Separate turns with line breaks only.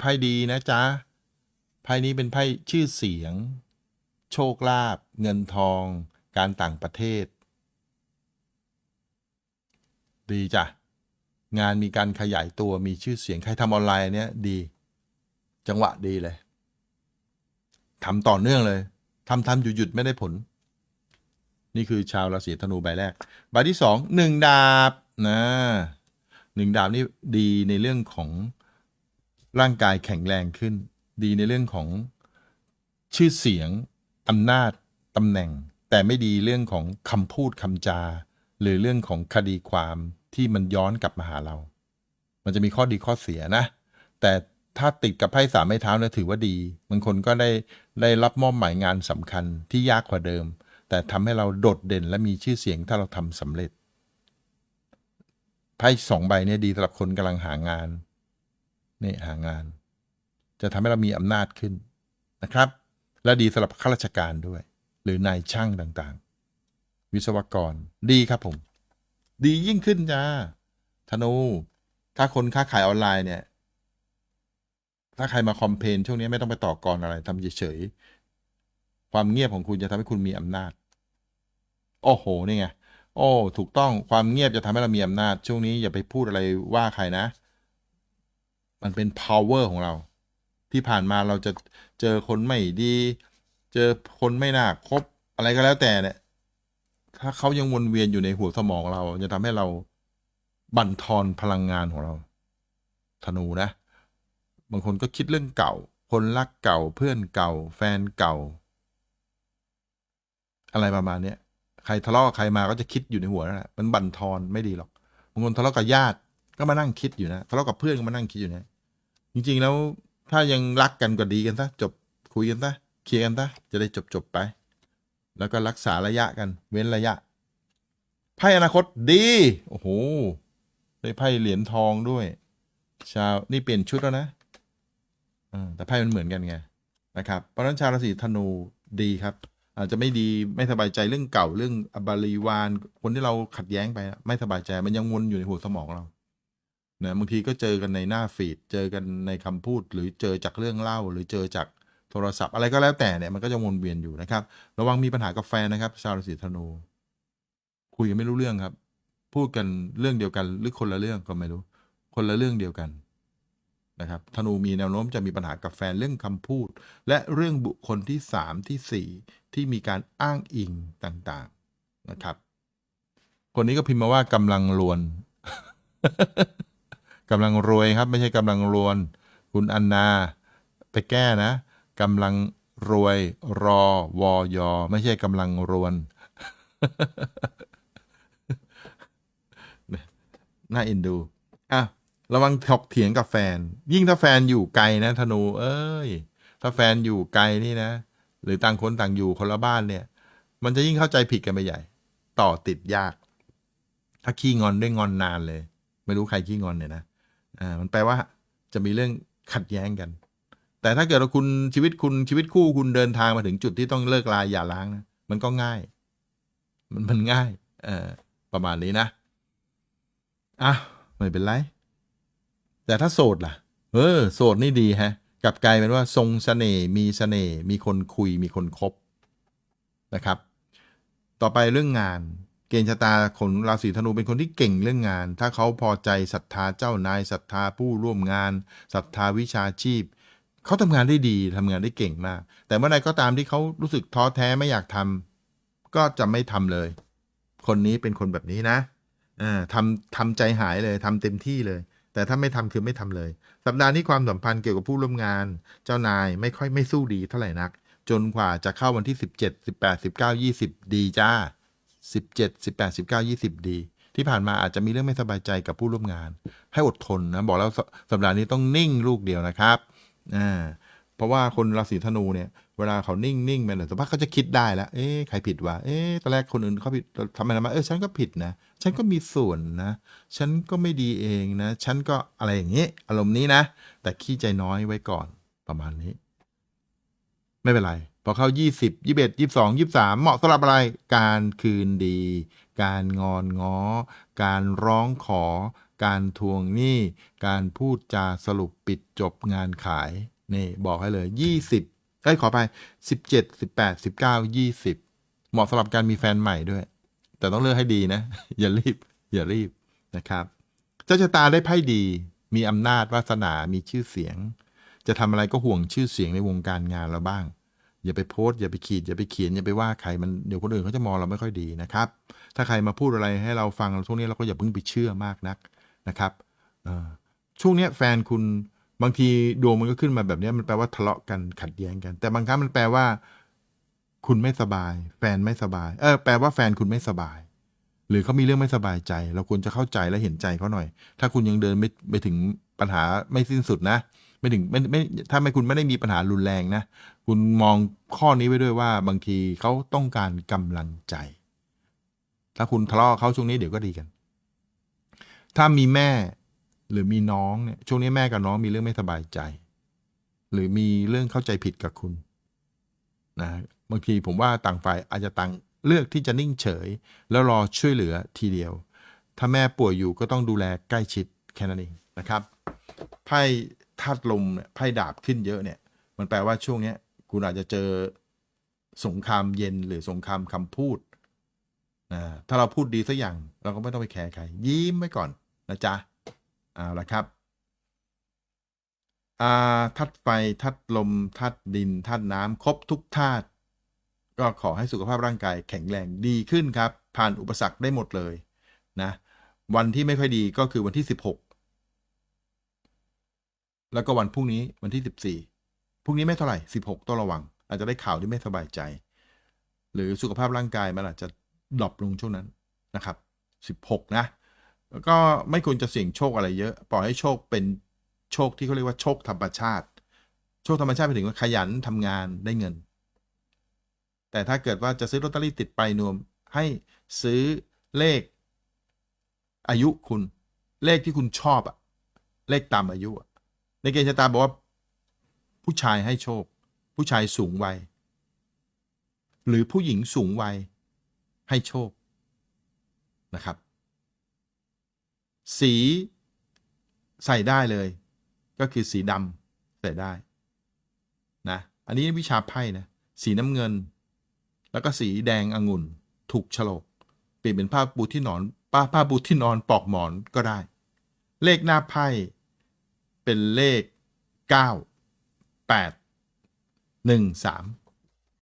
ไพ่ดีนะจ๊ะ ไพ่นี้เป็นไพ่ชื่อเสียง โชคลาภเงินทอง การต่างประเทศ ดีจ้ะ งานมีการขยายตัวมีชื่อเสียงใครทำออนไลน์เนี้ยดี จังหวะดีเลยทำต่อเนื่องเลยทำทำหยุดหยุดไม่ได้ผล นี่คือชาวราศีธนูใบแรก ใบที่สองหนึ่งดาบนะหนึ่งดาบนี่ดีในเรื่องของ ร่างกายแข็งแรงขึ้น ดีในเรื่องของชื่อเสียงอำนาจตำแหน่ง แต่ไม่ดีเรื่องของคำพูดคำจา หรือเรื่องของคดีความที่มันย้อนกลับมาหาเรา มันจะมีข้อดีข้อเสียนะ แต่ถ้าติดกับไพ่สามไม้เท้าเนี่ยถือว่าดีบางคนก็ได้ได้รับมอบหมายงานสำคัญที่ยากกว่าเดิม แต่ทำให้เราโดดเด่นและมีชื่อเสียงถ้าเราทำสำเร็จไพ่สองใบเนี่ยดีสำหรับคนกำลังหางาน นี่หางาน จะทำให้เรามีอำนาจขึ้นนะครับ และดีสำหรับข้าราชการด้วย หรือนายช่างต่างๆ วิศวกรดีครับผม ดียิ่งขึ้นจ้าธนูถ้าคนค้าขายออนไลน์เนี่ย ถ้าใครมาคอมเพนช่วงนี้ไม่ต้องไปต่อกรอะไรทำเฉยๆความเงียบของคุณจะทำให้คุณมีอำนาจ โอ้โหนี่ไงโอ้ ถูกต้องความเงียบจะทำให้เรามีอำนาจ ช่วงนี้อย่าไปพูดอะไรว่าใครนะ มันเป็น power ของเรา ที่ผ่านมาเราจะเจอคนไม่ดี เจอคนไม่น่าคบอะไรก็แล้วแต่เนี่ย ถ้าเขายังวนเวียนอยู่ในหัวสมองเรา จะทำให้เราบั่นทอนพลังงานของเรา ธนูนะ บางคนก็คิดเรื่องเก่า คนรักเก่าเพื่อนเก่า แฟนเก่า อะไรประมาณนี้ใครทะเลาะกับใครมาก็จะคิดอยู่ในหัวนั่นแหละมันบั่นทอนไม่ดีหรอกบางคนทะเลาะกับญาติก็มานั่งคิดอยู่นะทะเลาะกับเพื่อนก็มานั่งคิดอยู่นะ จริง ๆ แล้วถ้ายังรักกันก็ดีกันซะจบคุยกันซะเคลียร์กันซะจะได้จบจบๆไป แล้วก็รักษาระยะกัน เว้นระยะไพ่อนาคตดี โอ้โห ได้ไพ่เหรียญทองด้วย ชาวนี่เปลี่ยนชุดแล้วนะอแต่ไพ่มันเหมือนกันไงนะครับ เพราะนั้นชาวราศีธนูดีครับ อาจจะไม่ดีไม่สบายใจเรื่องเก่าเรื่องอบาลีวานคนที่เราขัดแย้งไป ไม่สบายใจมันยังวนอยู่ในหัวสมองเรา นะบางทีก็เจอกันในหน้าฟีด เจอกันในคำพูด หรือเจอจากเรื่องเล่า หรือเจอจากโทรศัพท์ อะไรก็แล้วแต่เนี่ยมันก็จะวนเวียนอยู่นะครับ ระวังมีปัญหากับแฟนนะครับ ชาวราศีธนู คุยกันไม่รู้เรื่องครับ พูดกันเรื่องเดียวกันหรือคนละเรื่องก็ไม่รู้ คนละเรื่องเดียวกันนะครับธนูมีแนวโน้มจะมีปัญหากับแฟนเรื่องคำพูด และเรื่องบุคคลที่สามที่สี่ที่มีการอ้างอิงต่างๆนะครับ คนนี้ก็พิมพ์มาว่ากำลังรวน กำลังรวยครับ ไม่ใช่กำลังรวน คุณอันนา ไปแก้นะกำลังรวยรอวอยอ ไม่ใช่กำลังรวน น่าเอ็นดูอะระวังถกเถียงกับแฟน ยิ่งถ้าแฟนอยู่ไกลนะธนู เอ้ย ถ้าแฟนอยู่ไกลนี่นะ หรือต่างคนต่างอยู่คนละบ้านเนี่ย มันจะยิ่งเข้าใจผิดกันไปใหญ่ ต่อติดยาก ถ้าขี้งอนได้งอนนานเลย ไม่รู้ใครขี้งอนเนี่ยนะ อ่ามันแปลว่าจะมีเรื่องขัดแย้งกัน แต่ถ้าเกิดว่าคุณชีวิตคุณชีวิตคู่คุณเดินทางมาถึงจุดที่ต้องเลิกลาอย่าล้างนะมันก็ง่าย มันมันง่ายเออประมาณนี้นะอะไม่เป็นไร แต่ถ้าโสดล่ะ เออ โสดนี่ดีฮะกลับกลายเป็นว่าทรงเสน่ห์มีเสน่ห์มีคนคุยมีคนคบนะครับ ต่อไปเรื่องงาน เกณฑ์ชะตาคนราศีธนูเป็นคนที่เก่งเรื่องงาน ถ้าเขาพอใจศรัทธาเจ้านายศรัทธาผู้ร่วมงานศรัทธาวิชาชีพเขาทำงานได้ดีทำงานได้เก่งมาก แต่เมื่อใดก็ตามที่เขารู้สึกท้อแท้ไม่อยากทำก็จะไม่ทำเลย คนนี้เป็นคนแบบนี้นะอ่าทำทำใจหายเลยทำเต็มที่เลย แต่ถ้าไม่ทำคือไม่ทำเลย สัปดาห์นี้ความสัมพันธ์เกี่ยวกับผู้ร่วมงาน เจ้านายไม่ค่อยไม่สู้ดีเท่าไหร่นัก จนกว่าจะเข้าวันที่ 17 18 19 20 ดีจ้า 17 18 19 20 ดี ที่ผ่านมาอาจจะมีเรื่องไม่สบายใจกับผู้ร่วมงาน ให้อดทนนะ บอกแล้วสสัปดาห์นี้ต้องนิ่งลูกเดียวนะครับอ่าเพราะว่าคนราศีธนูเนี่ย เวลาเขานิ่งนิ่งไปหน่อยสักพักเขาจะคิดได้แล้ว เอ๊ะใครผิดวะเอ๊ะตอนแรกคนอื่นเขาผิดทำไมมาเออฉันก็ผิดนะ ฉันก็มีส่วนนะ ฉันก็ไม่ดีเองนะ ฉันก็อะไรอย่างนี้อารมณ์นี้นะ แต่ขี้ใจน้อยไว้ก่อนประมาณนี้ ไม่เป็นไร พอเข้า 20 21 22 23 เหมาะสำหรับอะไร การคืนดี การงอนง้อ การร้องขอ การทวงหนี้ การพูดจาสรุปปิดจบงานขาย นี่บอกให้เลย 20เอ้ยขอไป 17 18 19 20 เหมาะสำหรับการมีแฟนใหม่ด้วย แต่ต้องเลือกให้ดีนะ อย่ารีบ อย่ารีบนะครับเจ้าชะตาได้ไพ่ดี มีอำนาจวาสนา มีชื่อเสียง จะทำอะไรก็ห่วงชื่อเสียงในวงการงานเราบ้าง อย่าไปโพสต์อย่าไปขีดอย่าไปเขียนอย่าไปว่าใครมันเดี๋ยวคนอื่นเขาจะมองเราไม่ค่อยดีนะครับ ถ้าใครมาพูดอะไรให้เราฟังช่วงนี้เราก็อย่าเพิ่งไปเชื่อมากนักนะครับช่วงนี้แฟนคุณบางทีดวงมันก็ขึ้นมาแบบนี้มันแปลว่าทะเลาะกันขัดแย้งกัน แต่บางครั้งมันแปลว่า คุณไม่สบาย แฟนไม่สบาย เออแปลว่าแฟนคุณไม่สบาย หรือเขามีเรื่องไม่สบายใจ เราควรจะเข้าใจและเห็นใจเขาหน่อย ถ้าคุณยังเดินไม่ไปถึงปัญหาไม่สิ้นสุดนะ ไม่ถึงไม่ไม่ถ้าไม่คุณไม่ได้มีปัญหารุนแรงนะ คุณมองข้อนี้ไว้ด้วยว่าบางทีเขาต้องการกำลังใจ ถ้าคุณทะเลาะเขาช่วงนี้เดี๋ยวก็ดีกัน ถ้ามีแม่หรือมีน้องเนี่ยช่วงนี้แม่กับน้องมีเรื่องไม่สบายใจ หรือมีเรื่องเข้าใจผิดกับคุณนะบางทีผมว่าต่างฝ่ายอาจจะต่างเลือกที่จะนิ่งเฉย แล้วรอช่วยเหลือทีเดียว ถ้าแม่ป่วยอยู่ก็ต้องดูแลใกล้ชิดแค่นั้นเองนะครับไพ่ ธาตุลมเนี่ยไพ่ดาบขึ้นเยอะเนี่ย มันแปลว่าช่วงเนี้ย คุณอาจจะเจอสงครามเย็นหรือสงครามคำพูดนะถ้าเราพูดดีสักอย่าง เราก็ไม่ต้องไปแคร์ใคร ยิ้มไว้ก่อนนะจ๊ะเอาละครับอ่าธาตุไฟธาตุลมธาตุดินธาตุน้ำครบทุกธาตุก็ขอให้สุขภาพร่างกายแข็งแรงดีขึ้นครับ ผ่านอุปสรรคได้หมดเลยนะ วันที่ไม่ค่อยดีก็คือวันที่ 16 แล้วก็วันพรุ่งนี้วันที่ 14พรุ่งนี้ไม่เท่าไหร่ 16 ต้องระวัง อาจจะได้ข่าวที่ไม่สบายใจ หรือสุขภาพร่างกายมันอาจจะดรอปลงช่วงนั้นนะครับ 16 นะแล้วก็ไม่ควรจะเสี่ยงโชคอะไรเยอะ ปล่อยให้โชคเป็นโชคที่เขาเรียกว่าโชคธรรมชาติ โชคธรรมชาติไปถึงว่าขยันทำงานได้เงิน แต่ถ้าเกิดว่าจะซื้อลอตเตอรี่ติดไปนวม ให้ซื้อเลขอายุคุณ เลขที่คุณชอบอะเลขตามอายุอะ ในเกณฑ์ชะตาบอกว่า ผู้ชายให้โชค ผู้ชายสูงวัย หรือผู้หญิงสูงวัย ให้โชคนะครับ สีใส่ได้เลย ก็คือสีดำใส่ได้นะอันนี้วิชาไพ่นะสีน้ำเงิน แล้วก็สีแดงองุ่น ถูกฉลกเปลี่ยนเป็นผ้าปูที่นอน ป้าผ้าปูที่นอนปลอกหมอนก็ได้ เลขหน้าไพ่ เป็นเลข 9 8 1 3